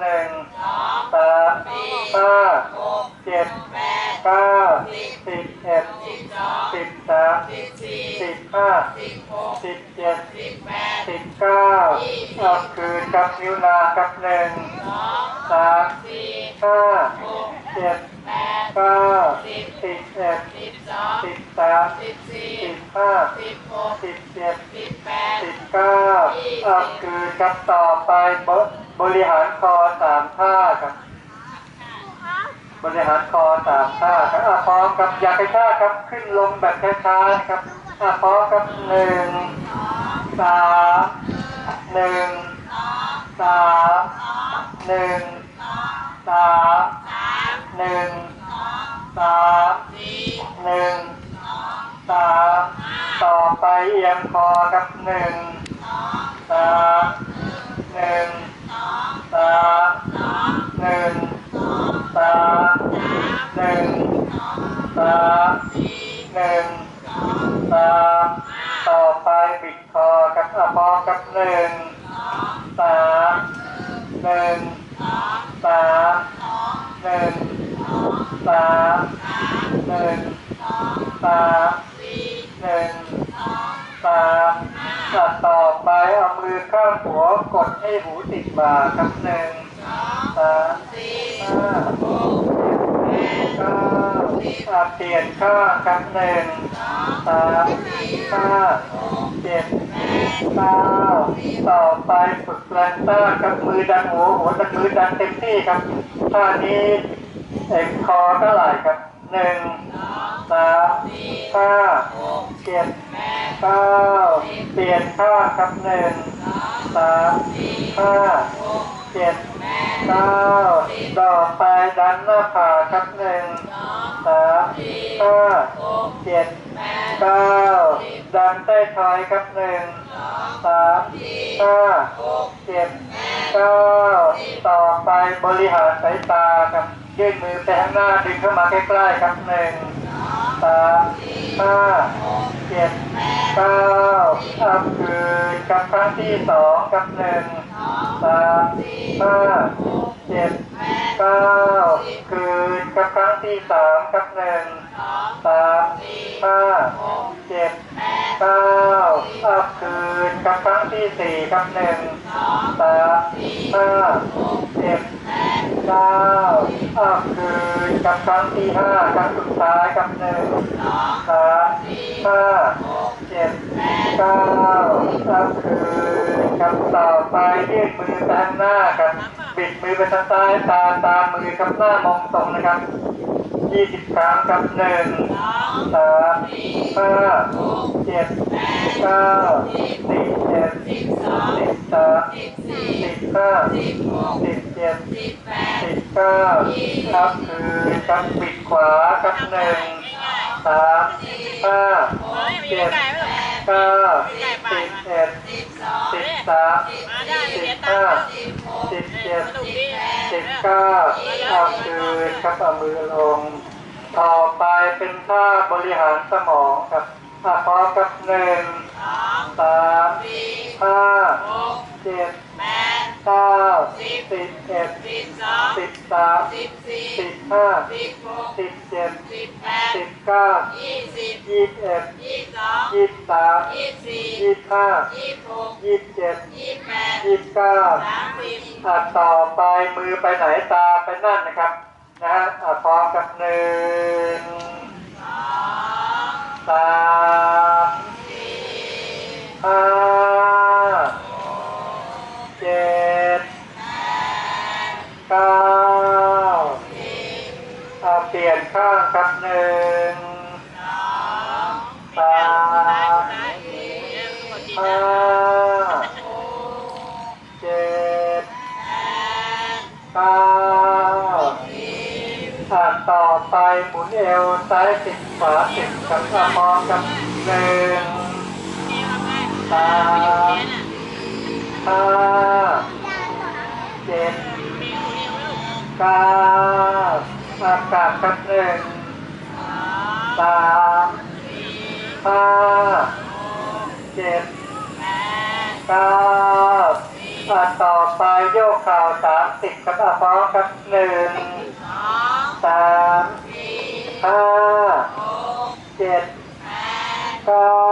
หนึ่งสามห้าเจ็ดเก้าสิบเอ็ดสิบสามสิบห้าสิบเจ็ดสิบเก้าเอาคืนกับนิ้วนากับหนึ่งสามห้าเจ็ดเก้าสิบเอ็ดสิบสามสิบห้าสิบเจ็ดสิบเก้าเอาคืนกับต่อไปบ บริหารคอสามท่าครับ บริหารคอสามท่าครับอะพร้อมกับอยากให้ท่าครับขึ้นลงแบบช้าๆนะครับอะพร้อมกับหนึ่งสามหนึ่งสามหนึ่งสามหนึ่งสามหนึ่งสามต่อไปเอียงคอกับหนึ่งสามหนึ่งสามหนึ่ง สามหนึ่งสามหนึ่งสาม ต่อไปบิดคอกับอะพอกับหนึ่งสามหนึ่งสามหนึ่งสามหนึ่งสามหนึ่งสามอะต่อไปเอามือข้างหัวกดให้หูติดบ่าครับหนึ่งสามห้า ก้าอะเปลี่ยนข้างครับหนึ่งสามห้าเจ็ดเก้าต่อไปฝึกแรงต้านกับมือดันหัวหัวดันมือดันเต็มที่ครับท่านี้เอ็กคอเท่าไหร่ครับหนึ่งสามห้าเจ็ดเก้าเปลี่ยนข้าครับหนึ่งสามห้า เจ็ดเก้าต่อไปดันหน้าผากครับหนึ่งสามห้าเจ็ดเก้าดันใต้ท้ายครับหนึ่งสามห้าเจ็ดเก้าต่อไปบริหารสายตาครับยื่นมือไปข้างหน้าดึงเข้ามาใกล้ๆครับหนึ่งสาม ห้าเจ็ดเก้าอัพคืนกับครั้งที่สองกับหนึ่งสามห้าเจ็ดเก้าคืนกับครั้งที่สามกับหนึ่งสามห้าเจ็ดเก้าอัพคืนกับครั้งที่สี่กับหนึ่งสามห้าเจ็ดเก้าอัพคืน กับครั้งที่ห้าครั้งสุดท้ายกับหนึ่งสามห้าเจ็ดเก้าอัพคืนกับต่อไปยืดมือไปข้างหน้าครับบิดมือไปทางซ้ายตาตามมือครับหน้ามองตรงนะครับยี่สิบครั้งกับหนึ่งสามห้าเจ็ดเก้าสิบเจ็ดสิบสามสิบห้าสิบเจ็ดสิบเก้าครับคือ กับบิดขวากับหนึ่งสามห้าเจ็ดเก้าสิบเอ็ดสิบสามสิบห้าสิบเจ็ดสิบเก้าเอาคืนครับเอามือลง ต่อไปเป็นท่าบริหารสมองครับอะพร้อมกับหนึ่งสามห้าเจ็ด เก้าสิบเอ็ดสิบสามสิบสี่สิบห้าสิบหกสิบเจ็ดสิบแปดสิบเก้ายี่สิบยี่สิบเอ็ดยี่สิบสองยี่สิบสามยี่สิบสี่ยี่สิบห้ายี่สิบหกยี่สิบเจ็ดยี่สิบแปดยี่สิบเก้าสามสิบอะต่อไปมือไปไหนตาไปนั่นนะครับนะฮะพร้อมกับหนึ่งสองสาม ข้างครับหนึ่งสามห้าเจ็ดเก้าอ่าต่อไปหมุนเอวซ้ายสิบขวาสิบกับอะพร้อมกับหนึ่งสามห้าเจ็ดเก้า อากาศกับหนึ่งสามห้าเจ็ดเก้าอะต่อไปโยกข่าวสามสิบครับอะพร้อมครับหนึ่งสองสามสี่ห้าหกเจ็ดแปดเก้า